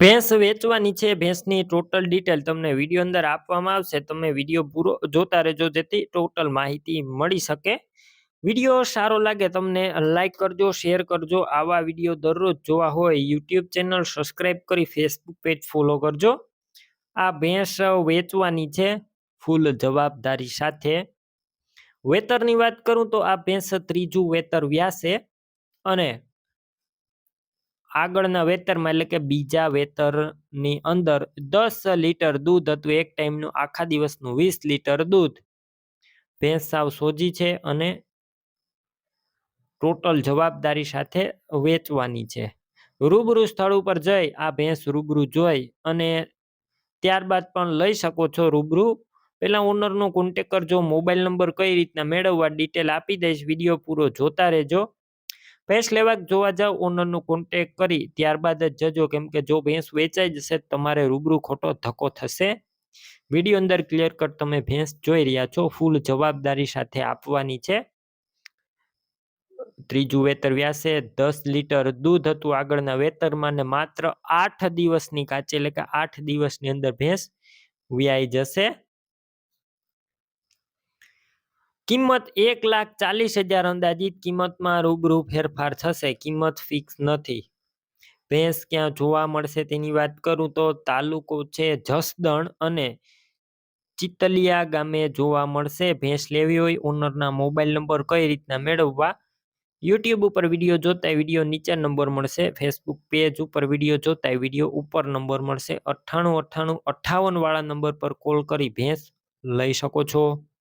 ભેંસ વેચવાની છે. ભેંસની ટોટલ ડિટેલ તમને વીડિયો અંદર આપવામાં આવશે. તમે વીડિયો પૂરો જોતા રહેજો, જેથી ટોટલ માહિતી મળી શકે. વીડિયો સારો લાગે તમને લાઇક કરજો શેર કરજો. આવા વીડિયો દરરોજ જોવા હોય યુટ્યુબ ચેનલ સબસ્ક્રાઈબ કરી ફેસબુક પેજ ફોલો કરજો. આ ભેંસ વેચવાની છે ફૂલ જવાબદારી સાથે. વેતરની વાત કરું તો આ ભેંસ ત્રીજું વેતર વ્યાસે અને આગળના વેતરમાં, એટલે કે બીજા વેતરની અંદર દસ લીટર દૂધ હતું. એક ટાઈમનું આખા દિવસનું વીસ લીટર દૂધ. ભેંસ સાવ સોજી છે અને ટોટલ જવાબદારી સાથે વેચવાની છે. રૂબરૂ સ્થળ ઉપર જઈ આ ભેંસ રૂબરૂ જોઈ અને ત્યારબાદ પણ લઈ શકો છો રૂબરૂ. પેલા ઓનરનો કોન્ટેક કરજો. મોબાઈલ નંબર કઈ રીતના મેળવવા ડિટેલ આપી દઈશ. વીડિયો પૂરો જોતા રહેજો. ભેંસ લેવા જોવા જાવ ઓનરનું કોન્ટેક કરી, ત્યારબાદ જ જજો કેમ કે જો ભેંસ વેચાઈ જશે, તમારે રૂબરૂ ખોટો ધક્કો થશે. વીડિયો અંદર ક્લિયર કટ તમે ભેંસ જોઈ રહ્યા છો ફૂલ જવાબદારી સાથે આપવાની છે. ત્રીજું વેતર વ્યાસે, દસ લીટર દૂધ હતું આગળના વેતરમાં ને માત્ર આઠ દિવસની કાચે એટલે કે આઠ દિવસની અંદર ભેંસ વ્યાઈ જશે. કિંમત એક લાખ ચાલીસ હજાર અંદાજિત કિંમતમાં રૂબરૂ ફેરફાર થશે. કિંમત ફિક્સ નથી. ભેંસ ક્યાં જોવા મળશે તેની વાત કરું તો તાલુકો છે જસદણ અને ચિતલિયા ગામે જોવા મળશે. ભેંસ લેવી હોય ઓનરના મોબાઈલ નંબર કઈ રીતના મેળવવા? યુટ્યુબ ઉપર વીડિયો જોતા વીડિયો નીચે નંબર મળશે. ફેસબુક પેજ ઉપર વીડિયો જોતા વીડિયો ઉપર નંબર મળશે. અઠ્ઠાણું અઠ્ઠાણું અઠ્ઠાવન વાળા નંબર પર કોલ કરી ભેંસ લઈ શકો છો.